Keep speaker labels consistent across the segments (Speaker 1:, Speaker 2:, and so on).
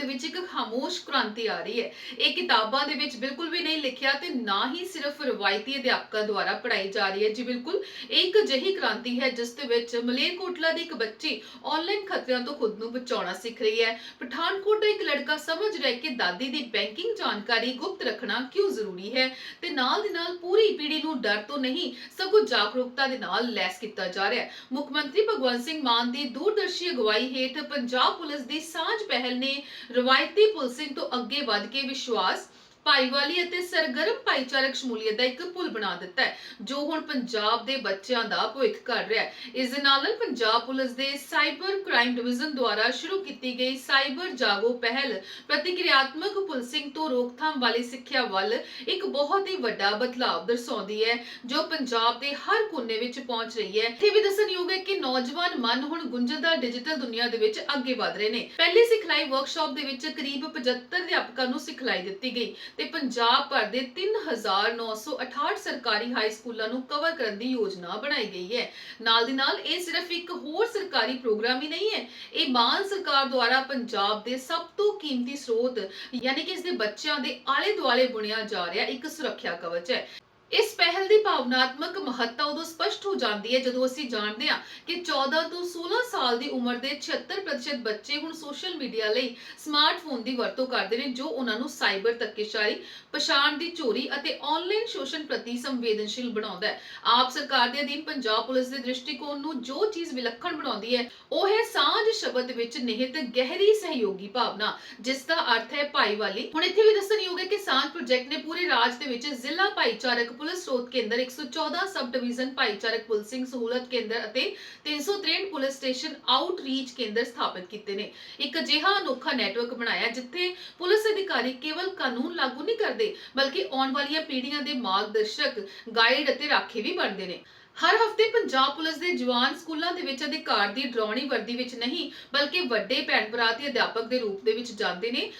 Speaker 1: ਦੇ ਵਿੱਚ ਇੱਕ ਖਾਮੋਸ਼ ਕ੍ਰਾਂਤੀ ਆ ਰਹੀ ਹੈ। ਇਹ ਕਿਤਾਬਾਂ ਦੇ ਵਿੱਚ ਬਿਲਕੁਲ ਵੀ ਨਹੀਂ ਲਿਖਿਆ ਤੇ ਨਾ ਹੀ ਸਿਰਫ ਰਵਾਇਤੀ ਅਧਿਆਪਕਾਂ ਦੁਆਰਾ ਪੜ੍ਹਾਈ ਜਾ ਰਹੀ ਹੈ। ਜੀ ਬਿਲਕੁਲ, ਇੱਕ ਅਜਿਹੀ ਕ੍ਰਾਂਤੀ ਹੈ ਜਿਸ ਦੇ ਵਿੱਚ ਮਲੇਰਕੋਟਲਾ ਦੀ ਇੱਕ ਬੱਚੀ ਆਨਲਾਈਨ ਖਤਰਿਆਂ ਤੋਂ ਖੁਦ ਨੂੰ ਬਚਾਉਣਾ ਸਿੱਖ ਰਹੀ ਹੈ। ਪਠਾਨਕੋਟ ਦਾ ਇੱਕ ਲੜਕਾ ਸਮਝ ਰਿਹਾ ਹੈ ਕਿ ਦਾਦੀ ਦੀ ਬੈਂਕਿੰਗ ਜਾਣਕਾਰੀ ਗੁਪਤ ਰੱਖਣਾ ਕਿਉਂ ਜ਼ਰੂਰੀ ਹੈ ਤੇ ਨਾਲ ਦੀ ਨਾਲ ਪੂਰੀ ਪੀੜ੍ਹੀ ਨੂੰ ਡਰ ਤੋਂ ਨਹੀਂ, ਸਗੋਂ ਜਾਗਰੂਕਤਾ ਦੇ ਨਾਲ ਲੈਸ ਕੀਤਾ ਜਾ ਰਿਹਾ ਹੈ। ਮੁੱਖ ਮੰਤਰੀ ਭਗਵੰਤ ਸਿੰਘ ਮਾਨ ਦੀ ਦੂਰਦਰਸ਼ੀ ਅਗਵਾਈ ਹੇਠ ਪੰਜਾਬ ਪੁਲਿਸ ਦੀ ਸਾਂਝ ਪਹਿਲ ਨੇ ਰਵਾਇਤੀ ਪੁਲਿਸਿੰਗ ਤੋਂ ਅੱਗੇ ਵੱਧ ਕੇ ਵਿਸ਼ਵਾਸ ਭਾਈਵਾਲੀ ਅਤੇ ਸਰਗਰਮ ਭਾਈਚਾਰਕ ਸ਼ਮੂਲੀਅਤ ਦਾ ਇੱਕ ਪੁਲ ਬਣਾ ਦਿੱਤਾ ਹੈ, ਜੋ ਹੁਣ ਪੰਜਾਬ ਦੇ ਬੱਚਿਆਂ ਦਾ ਭਵਿੱਖ ਕਰ ਰਿਹਾ ਹੈ। ਇਸ ਦੇ ਨਾਲ ਨਾਲ ਪੰਜਾਬ ਪੁਲਿਸ ਦੇ ਸਾਈਬਰ ਕ੍ਰਾਈਮ ਡਿਵੀਜ਼ਨ ਦੁਆਰਾ ਸ਼ੁਰੂ ਕੀਤੀ ਗਈ ਸਾਈਬਰ ਜਾਗੋ ਪਹਿਲ ਪ੍ਰਤੀਕਿਰਿਆਤਮਕ ਪੁਲਿਸਿੰਗ ਤੋਂ ਰੋਕਥਾਮ ਵਾਲੀ ਸਿੱਖਿਆ ਵੱਲ ਇੱਕ ਬਹੁਤ ਹੀ ਵੱਡਾ ਬਦਲਾਅ ਦਰਸਾਉਂਦੀ ਹੈ, ਜੋ ਪੰਜਾਬ ਦੇ ਹਰ ਕੋਨੇ ਵਿੱਚ ਪਹੁੰਚ ਰਹੀ ਹੈ। ਇੱਥੇ ਵੀ ਦੱਸਣਯੋਗ ਹੈ ਕਿ ਨੌਜਵਾਨ ਮਨ ਹੁਣ ਗੁੰਝਲਦਾਰ ਡਿਜੀਟਲ ਦੁਨੀਆ ਦੇ ਵਿੱਚ ਅੱਗੇ ਵਧ ਰਹੇ ਨੇ। ਪਹਿਲੀ ਸਿਖਲਾਈ ਵਰਕਸ਼ਾਪ ਦੇ ਵਿੱਚ ਕਰੀਬ 75 ਅਧਿਆਪਕਾਂ ਨੂੰ ਸਿਖਲਾਈ ਦਿੱਤੀ ਗਈ ਤੇ ਪੰਜਾਬ ਭਰ ਦੇ 3968 ਸਰਕਾਰੀ ਹਾਈ ਸਕੂਲਾਂ ਨੂੰ ਕਵਰ ਕਰਨ ਦੀ ਯੋਜਨਾ ਬਣਾਈ ਗਈ ਹੈ। ਨਾਲ ਦੀ ਨਾਲ ਇਹ ਸਿਰਫ ਇੱਕ ਹੋਰ ਸਰਕਾਰੀ ਪ੍ਰੋਗਰਾਮ ਹੀ ਨਹੀਂ ਹੈ, ਇਹ ਮਾਨ ਸਰਕਾਰ ਦੁਆਰਾ ਪੰਜਾਬ ਦੇ ਸਭ ਤੋਂ ਕੀਮਤੀ ਸਰੋਤ, ਯਾਨੀ ਕਿ ਇਸ ਦੇ ਬੱਚਿਆਂ ਦੇ ਆਲੇ ਦੁਆਲੇ ਬੁਣਿਆ ਜਾ ਰਿਹਾ ਇੱਕ ਸੁਰੱਖਿਆ ਕਵਚ ਹੈ। ਇਸ ਪਹਿਲ ਦੀ ਭਾਵਨਾਤਮਕ ਮਹੱਤਤਾ ਉਦੋਂ ਸਪਸ਼ਟ ਹੋ ਜਾਂਦੀ ਹੈ ਜਦੋਂ ਅਸੀਂ ਜਾਣਦੇ ਹਾਂ ਕਿ 14 ਤੋਂ 16 ਸਾਲ ਦੀ ਉਮਰ ਦੇ 76% ਬੱਚੇ ਹੁਣ ਸੋਸ਼ਲ ਮੀਡੀਆ ਲਈ ਸਮਾਰਟਫੋਨ ਦੀ ਵਰਤੋਂ ਕਰਦੇ ਨੇ, ਜੋ ਉਹਨਾਂ ਨੂੰ ਸਾਈਬਰ ਧੱਕੇਸ਼ਾਹੀ, ਪਛਾਣ ਦੀ ਚੋਰੀ ਅਤੇ ਆਨਲਾਈਨ ਸ਼ੋਸ਼ਣ ਪ੍ਰਤੀ ਸੰਵੇਦਨਸ਼ੀਲ ਬਣਾਉਂਦਾ ਹੈ। ਆਪ ਸਰਕਾਰ ਦੇ ਅਧੀਨ ਪੰਜਾਬ ਪੁਲਿਸ ਦੇ ਦ੍ਰਿਸ਼ਟੀਕੋਣ ਨੂੰ ਜੋ ਚੀਜ਼ ਵਿਲੱਖਣ ਬਣਾਉਂਦੀ ਹੈ, ਉਹ ਹੈ ਸਾਂਝ ਸ਼ਬਦ ਵਿੱਚ ਨਿਹਿਤ ਗਹਿਰੀ ਸਹਿਯੋਗੀ ਭਾਵਨਾ, ਜਿਸ ਦਾ ਅਰਥ ਹੈ ਭਾਈਵਾਲੀ। ਹੁਣ ਇੱਥੇ ਵੀ ਦੱਸਣਯੋਗ ਹੈ ਕਿ ਸਾਂਝ ਪ੍ਰੋਜੈਕਟ ਨੇ ਪੂਰੇ ਰਾਜ ਦੇ ਵਿੱਚ ਜ਼ਿਲ੍ਹਾ ਭਾਈਚਾਰਕ ਪੁਲਿਸ ਸਰੋਤ ਕੇਂਦਰ 114 ਸਬ ਡਿਵੀਜ਼ਨ ਭਾਈਚਾਰਕ ਪੁਲਿਸਿੰਗ ਸਹੂਲਤ ਕੇਂਦਰ ਅਤੇ 363 ਪੁਲਿਸ ਸਟੇਸ਼ਨ ਆਊਟਰੀਚ ਕੇਂਦਰ ਸਥਾਪਿਤ ਕੀਤੇ ਨੇ। ਇੱਕ ਅਜਿਹਾ ਅਨੋਖਾ ਨੈਟਵਰਕ ਬਣਾਇਆ ਜਿੱਥੇ ਪੁਲਿਸ ਅਧਿਕਾਰੀ ਕੇਵਲ ਕਾਨੂੰਨ ਲਾਗੂ ਨਹੀਂ ਕਰਦੇ, ਬਲਕਿ ਆਉਣ ਵਾਲੀਆਂ ਪੀੜ੍ਹੀਆਂ ਦੇ ਮਾਰਗਦਰਸ਼ਕ ਗਾਈਡ ਅਤੇ ਰਾਖੇ ਵੀ ਬਣਦੇ ਨੇ। ਹਰ ਹਫ਼ਤੇ ਪੰਜਾਬ ਪੁਲਿਸ ਦੇ ਜਵਾਨ ਸਕੂਲਾਂ ਦੇ ਵਿੱਚ ਅਧਿਕਾਰ ਦੀ ਡਰਾਉਣੀ ਵਰਦੀ ਵਿੱਚ ਨਹੀਂ, ਬਲਕਿ ਵੱਡੇ ਭੈਣ ਭਰਾ ਤੇ ਅਧਿਆਪਕ ਦੇ ਰੂਪ ਦੇ ਵਿੱਚ ਜਾਂਦੇ ਨੇ।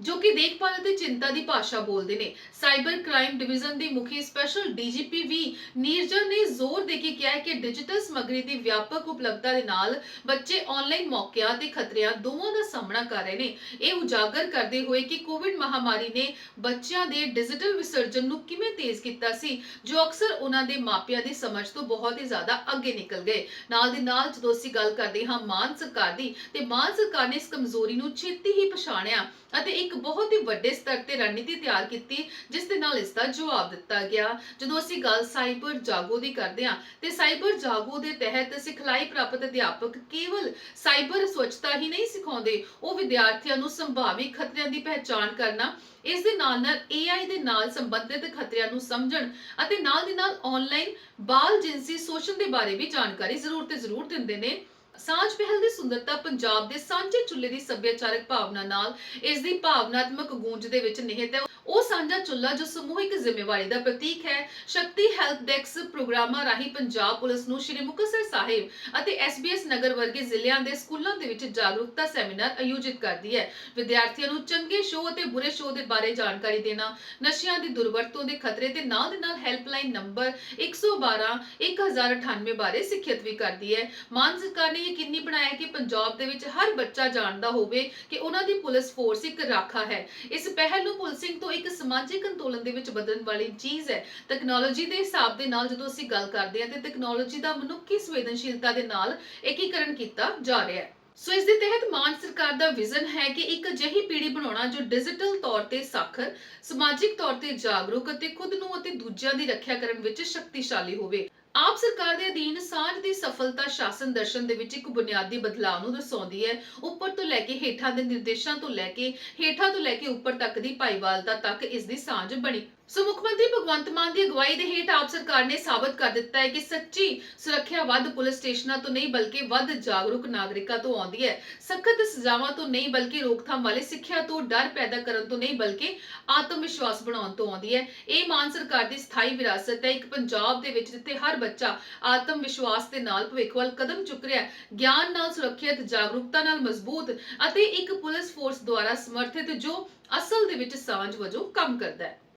Speaker 1: ਜੋ ਕਿ ਦੇਖਭਾਲ ਅਤੇ ਚਿੰਤਾ ਦੀ ਭਾਸ਼ਾ ਬੋਲਦੇ ਨੇ। ਸਾਈਬਰ ਕ੍ਰਾਈਮ ਡਿਵੀਜ਼ਨ ਦੀ ਮੁਖੀ ਸਪੈਸ਼ਲ ਡੀਜੀਪੀ ਵੀ ਨੀਰਜਨ ਨੇ ਜ਼ੋਰ ਦੇ ਕੇ ਕਿਹਾ ਹੈ ਕਿ ਡਿਜੀਟਲ ਸਮੱਗਰੀ ਦੀ ਵਿਆਪਕ ਉਪਲਬਧਤਾ ਦੇ ਨਾਲ ਬੱਚੇ ਆਨਲਾਈਨ ਮੌਕਿਆਂ ਤੇ ਖਤਰਿਆਂ ਦੋਵਾਂ ਦਾ ਸਾਹਮਣਾ ਕਰ ਰਹੇ ਨੇ। ਇਹ ਉਜਾਗਰ ਕਰਦੇ ਹੋਏ ਕਿ ਕੋਵਿਡ ਮਹਾਮਾਰੀ ਨੇ ਬੱਚਿਆਂ ਦੇ ਡਿਜੀਟਲ ਵਿਸਰਜਨ ਨੂੰ ਕਿਵੇਂ ਤੇਜ਼ ਕੀਤਾ ਸੀ, ਜੋ ਅਕਸਰ ਉਹਨਾਂ ਦੇ ਮਾਪਿਆਂ ਦੀ ਸਮਝ ਤੋਂ ਬਹੁਤ ਹੀ ਜ਼ਿਆਦਾ ਅੱਗੇ ਨਿਕਲ ਗਏ। ਨਾਲ ਦੀ ਨਾਲ ਜਦੋਂ ਅਸੀਂ ਗੱਲ ਕਰਦੇ ਹਾਂ ਮਾਨ ਸਰਕਾਰ ਦੀ, ਤੇ ਮਾਨ ਸਰਕਾਰ ਨੇ ਇਸ ਕਮਜ਼ੋਰੀ ਨੂੰ ਛੇਤੀ ਹੀ ਪਛਾਣਿਆ ਅਤੇ ਇੱਕ ਬਹੁਤ ਹੀ ਵੱਡੇ ਸਤਰ ਤੇ ਰਣਨੀਤੀ ਤਿਆਰ ਕੀਤੀ, ਜਿਸ ਦੇ ਨਾਲ ਇਸ ਦਾ ਜਵਾਬ ਦਿੱਤਾ ਗਿਆ। ਜਦੋਂ ਅਸੀਂ ਗੱਲ ਸਾਈਬਰ ਜਾਗੋ ਦੀ ਕਰਦੇ ਹਾਂ, ਤੇ ਸਾਈਬਰ ਜਾਗੋ ਦੇ ਤਹਿਤ ਸਿਖਲਾਈ ਪ੍ਰਾਪਤ ਅਧਿਆਪਕ ਕੇਵਲ ਸਾਈਬਰ ਸੁਰੱਖਿਆ ਹੀ ਨਹੀਂ ਸਿਖਾਉਂਦੇ, ਉਹ ਵਿਦਿਆਰਥੀਆਂ ਨੂੰ ਸੰਭਾਵੀ ਖਤਰਿਆਂ ਦੀ ਪਹਿਚਾਣ ਕਰਨਾ, ਇਸ ਦੇ ਨਾਲ ਨਾਲ AI ਦੇ ਨਾਲ ਸੰਬੰਧਿਤ ਖਤਰਿਆਂ ਨੂੰ ਸਮਝਣ ਅਤੇ ਨਾਲ ਦੀ ਨਾਲ ਆਨਲਾਈਨ ਬਾਲ ਜਿੰਸੀ ਸ਼ੋਸ਼ਣ ਦੇ ਬਾਰੇ ਵੀ ਜਾਣਕਾਰੀ ਜ਼ਰੂਰ ਤੇ ਜ਼ਰੂਰ ਦਿੰਦੇ ਨੇ। ਸਾਂਝ ਪਹਿਲ ਦੀ ਸੁੰਦਰਤਾ ਪੰਜਾਬ ਦੇ ਸਾਂਝੇ ਚੁੱਲ੍ਹੇ ਦੀ ਸੱਭਿਆਚਾਰਕ ਭਾਵਨਾ ਨਾਲ ਇਸ ਦੀ ਭਾਵਨਾਤਮਕ ਗੂੰਜ ਦੇ ਵਿੱਚ ਨਿਹਿਤ ਹੈ। ਉਹ ਸਾਂਝਾ ਚੁੱਲ੍ਹਾ ਜੋ ਸਮੂਹਿਕ ਜ਼ਿੰਮੇਵਾਰੀ ਦਾ ਪ੍ਰਤੀਕ ਹੈ। ਸ਼ਕਤੀ ਹੈਲਪ ਡੈਕਸ ਪ੍ਰੋਗਰਾਮਾਂ ਰਾਹੀਂ ਪੰਜਾਬ ਪੁਲਿਸ ਨੂੰ ਸ਼੍ਰੀ ਮੁਕਤਸਰ ਸਾਹਿਬ ਅਤੇ SBS ਨਗਰ ਵਰਗੇ ਜ਼ਿਲ੍ਹਿਆਂ ਦੇ ਸਕੂਲਾਂ ਦੇ ਵਿੱਚ ਜਾਗਰੂਕਤਾ ਸੈਮੀਨਾਰ ਆਯੋਜਿਤ ਕਰਦੀ ਹੈ। ਵਿਦਿਆਰਥੀਆਂ ਨੂੰ ਚੰਗੇ ਸ਼ੋਅ ਅਤੇ ਬੁਰੇ ਸ਼ੋਅ ਦੇ ਬਾਰੇ ਜਾਣਕਾਰੀ ਦੇਣਾ, ਨਸ਼ਿਆਂ ਦੀ ਦੁਰਵਰਤੋਂ ਦੇ ਖਤਰੇ ਤੇ ਨਾਲ ਦੇ ਨਾਲ ਹੈਲਪਲਾਈਨ ਨੰਬਰ 112 1098 ਬਾਰੇ ਸਿੱਖਿਅਤ ਵੀ ਕਰਦੀ ਹੈ। ਮਾਨ ਸਰਕਾਰ ਨੇ ਯਕੀਨੀ ਬਣਾਇਆ ਕਿ ਪੰਜਾਬ ਦੇ ਵਿੱਚ ਹਰ ਬੱਚਾ ਜਾਣਦਾ ਹੋਵੇ ਕਿ ਉਹਨਾਂ ਦੀ ਪੁਲਿਸ ਫੋਰਸ ਇੱਕ ਰਾਖਾ ਹੈ। ਇਸ ਪਹਿਲ ਨੂੰ ਪੁਲਿਸਿੰਗ ਤੋਂ ਇੱਕ ਸਮਾਜਿਕ ਅੰਦੋਲਨ ਦੇ ਵਿੱਚ ਬਦਲਣ ਵਾਲੀ ਚੀਜ਼ ਹੈ। ਟੈਕਨੋਲੋਜੀ ਦੇ ਹਿਸਾਬ ਦੇ ਨਾਲ ਜਦੋਂ ਅਸੀਂ ਗੱਲ ਕਰਦੇ ਹਾਂ, ਤੇ ਟੈਕਨੋਲੋਜੀ ਦਾ ਮਨੁੱਖੀ ਸੰਵੇਦਨਸ਼ੀਲਤਾ ਦੇ ਨਾਲ ਏਕੀਕਰਨ ਕੀਤਾ ਜਾ ਰਿਹਾ ਹੈ। ਸੋ ਇਸ ਦੇ ਤਹਿਤ ਮਾਨ ਸਰਕਾਰ ਦਾ ਵਿਜ਼ਨ ਹੈ ਕਿ ਇੱਕ ਅਜਿਹੀ ਪੀੜ੍ਹੀ ਬਣਾਉਣਾ ਜੋ ਡਿਜੀਟਲ ਤੌਰ ਤੇ ਸਾਖਰ, ਸਮਾਜਿਕ ਤੌਰ ਤੇ ਜਾਗਰੂਕ ਅਤੇ ਖੁਦ ਨੂੰ ਅਤੇ ਦੂਜਿਆਂ ਦੀ ਰੱਖਿਆ ਕਰਨ ਵਿੱਚ ਸ਼ਕਤੀਸ਼ਾਲੀ ਹੋਵੇ। ਆਪ ਸਰਕਾਰ ਦੇ ਅਧੀਨ ਸਾਂਝ ਦੀ ਸਫਲਤਾ ਸ਼ਾਸਨ ਦਰਸ਼ਨ ਦੇ ਵਿੱਚ ਇੱਕ ਬੁਨਿਆਦੀ ਬਦਲਾਅ ਨੂੰ ਦਰਸਾਉਂਦੀ ਹੈ। ਉੱਪਰ ਤੋਂ ਲੈ ਕੇ ਹੇਠਾਂ ਦੇ ਨਿਰਦੇਸ਼ਾਂ ਤੋਂ ਲੈ ਕੇ, ਹੇਠਾਂ ਤੋਂ ਲੈ ਕੇ ਉੱਪਰ ਤੱਕ ਦੀ ਭਾਈਵਾਲਤਾ ਤੱਕ ਇਸ ਦੀ ਸਾਂਝ ਬਣੀ। ਸੋ ਮੁੱਖ ਮੰਤਰੀ ਭਗਵੰਤ ਮਾਨ ਦੀ ਅਗਵਾਈ ਦੇ ਹੇਠ ਆਪ ਸਰਕਾਰ ਨੇ ਸਾਬਤ ਕਰ ਦਿੱਤਾ ਹੈ ਕਿ ਸੱਚੀ ਸੁਰੱਖਿਆ ਵੱਧ ਪੁਲਿਸ ਸਟੇਸ਼ਨਾਂ ਤੋਂ ਨਹੀਂ ਬਲਕਿ ਵੱਧ ਜਾਗਰੂਕ ਨਾਗਰਿਕਾਂ ਤੋਂ ਆਉਂਦੀ ਹੈ। ਸਖਤ ਸਜ਼ਾਵਾਂ ਤੋਂ ਨਹੀਂ ਬਲਕਿ ਰੋਕਥਾਮ ਵਾਲੇ ਸਿੱਖਿਆ ਤੋਂ ਡਰ ਪੈਦਾ ਕਰਨ ਤੋਂ ਨਹੀਂ ਬਲਕਿ ਆਤਮ ਵਿਸ਼ਵਾਸ ਬਣਾਉਣ ਤੋਂ ਆਉਂਦੀ ਹੈ। ਇਹ ਮਾਨ ਸਰਕਾਰ ਦੀ ਸਥਾਈ ਵਿਰਾਸਤ ਹੈ। ਇੱਕ ਪੰਜਾਬ ਦੇ ਵਿੱਚ ਜਿੱਥੇ ਹਰ ਬੱਚਾ ਆਤਮ ਵਿਸ਼ਵਾਸ ਦੇ ਨਾਲ ਭਵਿੱਖ ਵੱਲ ਕਦਮ ਚੁੱਕ ਰਿਹਾ ਹੈ। ਗਿਆਨ ਨਾਲ ਸੁਰੱਖਿਅਤ, ਜਾਗਰੂਕਤਾ ਨਾਲ ਮਜ਼ਬੂਤ ਅਤੇ ਇੱਕ ਪੁਲਿਸ ਫੋਰਸ ਦੁਆਰਾ ਸਮਰਥਿਤ ਜੋ ਅਸਲ ਦੇ ਵਿੱਚ ਸਾਂਝ ਵਜੋਂ ਕੰਮ ਕਰਦਾ ਹੈ।